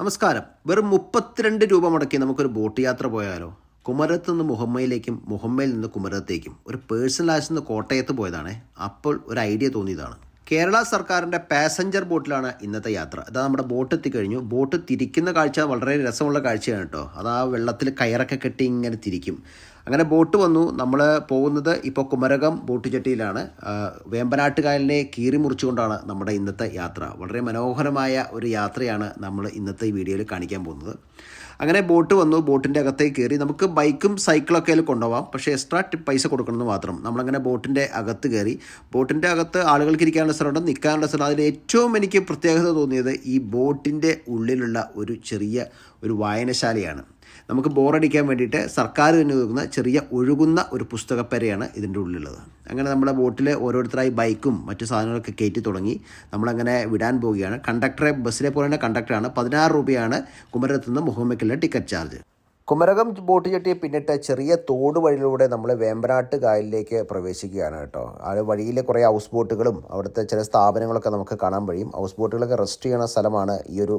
നമസ്കാരം. വെറും മുപ്പത്തിരണ്ട് രൂപ മുടക്കി നമുക്കൊരു ബോട്ട് യാത്ര പോയാലോ? കുമരത്ത് നിന്ന് മുഹമ്മയിലേക്കും മുഹമ്മയിൽ നിന്ന് കുമരത്തേക്കും ഒരു പേഴ്സണൽ ആശുപത്രി നിന്ന് കോട്ടയത്ത് പോയതാണ്. അപ്പോൾ ഒരു ഐഡിയ തോന്നിയതാണ്. കേരള സർക്കാരിന്റെ പാസഞ്ചർ ബോട്ടിലാണ് ഇന്നത്തെ യാത്ര. അതാ നമ്മുടെ ബോട്ട് എത്തിക്കഴിഞ്ഞു. ബോട്ട് തിരിക്കുന്ന കാഴ്ച വളരെ രസമുള്ള കാഴ്ചയാണ് കേട്ടോ. അത് ആ വെള്ളത്തിൽ കയറൊക്കെ കെട്ടി ഇങ്ങനെ തിരിക്കും. അങ്ങനെ ബോട്ട് വന്നു. നമ്മൾ പോകുന്നത് ഇപ്പോൾ കുമരകം ബോട്ട് ചട്ടിയിലാണ് വേമ്പനാട്ട് കായലിനെ കീറി മുറിച്ചുകൊണ്ടാണ് നമ്മുടെ ഇന്നത്തെ യാത്ര. വളരെ മനോഹരമായ ഒരു യാത്രയാണ് നമ്മൾ ഇന്നത്തെ ഈ വീഡിയോയിൽ കാണിക്കാൻ പോകുന്നത്. അങ്ങനെ ബോട്ട് വന്നു ബോട്ടിന്റെ അകത്തേക്ക് കയറി. നമുക്ക് ബൈക്കും സൈക്കിളൊക്കെ അതിൽ കൊണ്ടുപോകാം പക്ഷേ എക്സ്ട്രാ പൈസ കൊടുക്കണമെന്ന് മാത്രം. നമ്മളങ്ങനെ ബോട്ടിന്റെ അകത്ത് കയറി. ബോട്ടിന്റെ അകത്ത് ആളുകൾക്ക് ഇരിക്കാനുള്ള സ്ഥലമുണ്ട്. നിൽക്കാനുള്ള സ്ഥലം. അതിൽ ഏറ്റവും എനിക്ക് പ്രത്യേകത തോന്നിയത് ഈ ബോട്ടിന്റെ ഉള്ളിലുള്ള ഒരു ചെറിയ ഒരു വായനശാലയാണ്. നമുക്ക് ബോറടിക്കാൻ വേണ്ടിയിട്ട് സർക്കാർ തന്നെ ഒതുക്കുന്ന ചെറിയ ഒഴുകുന്ന ഒരു പുസ്തകപ്പരയാണ് ഇതിന്റെ ഉള്ളിലുള്ളത്. അങ്ങനെ നമ്മുടെ ബോട്ടിൽ ഓരോരുത്തരായി ബൈക്കും മറ്റു സാധനങ്ങളൊക്കെ കയറ്റി തുടങ്ങി നമ്മളങ്ങനെ വിടാൻ പോവുകയാണ്. കണ്ടക്ടറെ ബസ്സിലെ പോലെ തന്നെ കണ്ടക്ടറാണ്. പതിനാറ് രൂപയാണ് കുമരത്തുനിന്ന് നിന്ന് മുഹമ്മയ്ക്കുള്ള ടിക്കറ്റ് ചാർജ്. കുമരകം ബോട്ട് ചട്ടിയെ പിന്നിട്ട് ചെറിയ തോട് വഴിയിലൂടെ നമ്മൾ വേമ്പനാട്ട് കായലിലേക്ക് പ്രവേശിക്കുകയാണ് കേട്ടോ. ആ വഴിയിലെ കുറേ ഹൗസ് ബോട്ടുകളും അവിടുത്തെ ചില സ്ഥാപനങ്ങളൊക്കെ നമുക്ക് കാണാൻ കഴിയും. ഹൗസ് ബോട്ടുകളൊക്കെ റെസ്റ്റ് ചെയ്യുന്ന സ്ഥലമാണ് ഈ ഒരു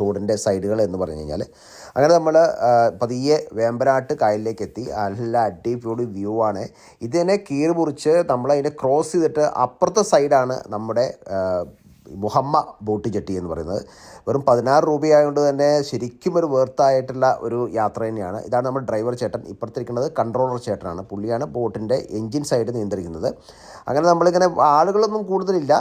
തോടിന്റെ സൈഡുകൾ എന്ന് പറഞ്ഞു കഴിഞ്ഞാൽ അങ്ങനെ നമ്മൾ പതിയെ വേമ്പനാട്ട് കായലിലേക്ക് എത്തി. നല്ല അടിപൊളി വ്യൂ ആണ്. ഇതിനെ കീറി മുറിച്ച് നമ്മളതിനെ ക്രോസ് ചെയ്തിട്ട് അപ്പുറത്തെ സൈഡാണ് നമ്മുടെ മുഹമ്മ ബോട്ട് ജെട്ടി എന്ന് പറയുന്നത്. വെറും പതിനാറ് രൂപയായതുകൊണ്ട് തന്നെ ശരിക്കും ഒരു വേർത്തായിട്ടുള്ള ഒരു യാത്ര തന്നെയാണ്. ഇതാണ് നമ്മുടെ ഡ്രൈവർ ചേട്ടൻ. ഇപ്പുറത്തിരിക്കുന്നത് കൺട്രോളർ ചേട്ടനാണ്. പുള്ളിയാണ് ബോട്ടിന്റെ എൻജിൻ സൈഡ് നിയന്ത്രിക്കുന്നത്. അങ്ങനെ നമ്മളിങ്ങനെ ആളുകളൊന്നും കൂടുതലില്ല.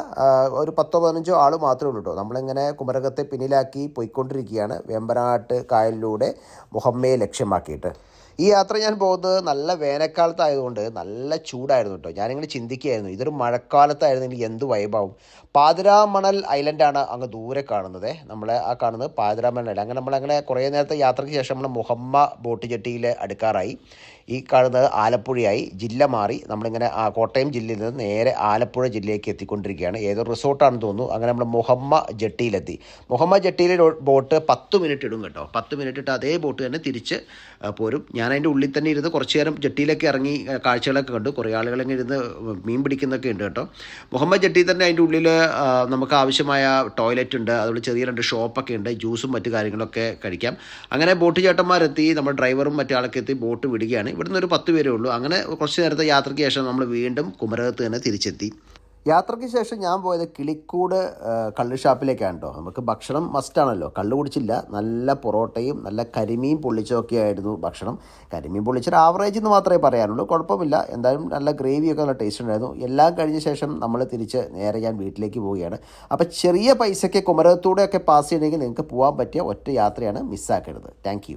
ഒരു പത്തോ പതിനഞ്ചോ ആൾ മാത്രമേ ഉള്ളൂ കേട്ടോ. നമ്മളിങ്ങനെ കുമരകത്തെ പിന്നിലാക്കി പോയിക്കൊണ്ടിരിക്കുകയാണ് വേമ്പനാട്ട് കായലിലൂടെ മുഹമ്മയെ ലക്ഷ്യമാക്കിയിട്ട്. ഈ യാത്ര ഞാൻ പോകുന്നത് നല്ല വേനൽക്കാലത്തായതുകൊണ്ട് നല്ല ചൂടായിരുന്നു കേട്ടോ. ഞാനിങ്ങനെ ചിന്തിക്കുകയായിരുന്നു. ഇതൊരു മഴക്കാലത്തായിരുന്നെങ്കിൽ എന്ത് വൈബാവും പാതിരാമണൽ ഐലൻഡാണ് അങ്ങ് ദൂരെ കാണുന്നത്. നമ്മളെ ആ കാണുന്നത് പാതിരാമണൽ അങ്ങനെ നമ്മളങ്ങനെ കുറേ നേരത്തെ യാത്രയ്ക്ക് ശേഷം നമ്മൾ മുഹമ്മ ബോട്ട് ജെട്ടിയിൽ അടുക്കാറായി. ഈ കാണുന്നത് ആലപ്പുഴയായി. ജില്ല മാറി. നമ്മളിങ്ങനെ ആ കോട്ടയം ജില്ലയിൽ നിന്ന് നേരെ ആലപ്പുഴ ജില്ലയിലേക്ക് എത്തിക്കൊണ്ടിരിക്കുകയാണ്. ഏതൊരു റിസോർട്ടാണെന്ന് തോന്നുന്നു. അങ്ങനെ നമ്മൾ മുഹമ്മ ജെട്ടിയിലെത്തി മുഹമ്മ ജെട്ടിയിലെ ബോട്ട് പത്ത് മിനിറ്റ് ഇടും കേട്ടോ. പത്ത് മിനിറ്റ് ഇട്ട് അതേ ബോട്ട് തന്നെ തിരിച്ച് പോരും. ഞാൻ അതിന്റെ ഉള്ളിൽ തന്നെ ഇരുന്ന് കുറച്ച് നേരം ജെട്ടിയിലേക്ക് ഇറങ്ങി കാഴ്ചകളൊക്കെ കണ്ടു. കുറേ ആളുകളൊക്കെ ഇരുന്ന് മീൻ പിടിക്കുന്നൊക്കെ ഉണ്ട് കേട്ടോ. മുഹമ്മദ് ജെട്ടി തന്നെ അതിന്റെ ഉള്ളിൽ നമുക്ക് ആവശ്യമായ ടോയ്ലറ്റ് ഉണ്ട് അതുപോലെ ചെറിയ രണ്ട് ഷോപ്പൊക്കെ ഉണ്ട് ജ്യൂസും മറ്റു കാര്യങ്ങളൊക്കെ കഴിക്കാം. അങ്ങനെ ബോട്ട് ചേട്ടന്മാരെത്തി നമ്മുടെ ഡ്രൈവറും മറ്റാളൊക്കെ എത്തി ബോട്ട് വിടുകയാണ്. ഇവിടുന്ന് ഒരു പത്ത് പേരേ ഉള്ളൂ. അങ്ങനെ കുറച്ച് നേരത്തെ യാത്രയ്ക്ക് ശേഷം നമ്മൾ വീണ്ടും കുമരകത്ത് തന്നെ തിരിച്ചെത്തി. യാത്രയ്ക്ക് ശേഷം ഞാൻ പോയത് കിളിക്കൂട് കള്ളു ഷാപ്പിലേക്കാണ് കേട്ടോ നമുക്ക് ഭക്ഷണം മസ്റ്റാണല്ലോ കള്ള് കുടിച്ചില്ല. നല്ല പൊറോട്ടയും നല്ല കരിമീൻ പൊള്ളിച്ചതൊക്കെ ആയിരുന്നു ഭക്ഷണം. കരിമീൻ പൊള്ളിച്ചൊരു ആവറേജ് എന്ന് മാത്രമേ പറയാനുള്ളൂ. കുഴപ്പമില്ല. എന്തായാലും നല്ല ഗ്രേവിയൊക്കെ നല്ല ടേസ്റ്റ് ഉണ്ടായിരുന്നു. എല്ലാം കഴിഞ്ഞ ശേഷം നമ്മൾ തിരിച്ച് നേരെ ഞാൻ വീട്ടിലേക്ക് പോവുകയാണ്. അപ്പോൾ ചെറിയ പൈസയ്ക്ക് കുമരകത്തൂടെയൊക്കെ പാസ് ചെയ്യണമെങ്കിൽ നിങ്ങൾക്ക് പോകാൻ പറ്റിയ ഒറ്റ യാത്രയാണ് മിസ്സാക്കരുത് താങ്ക്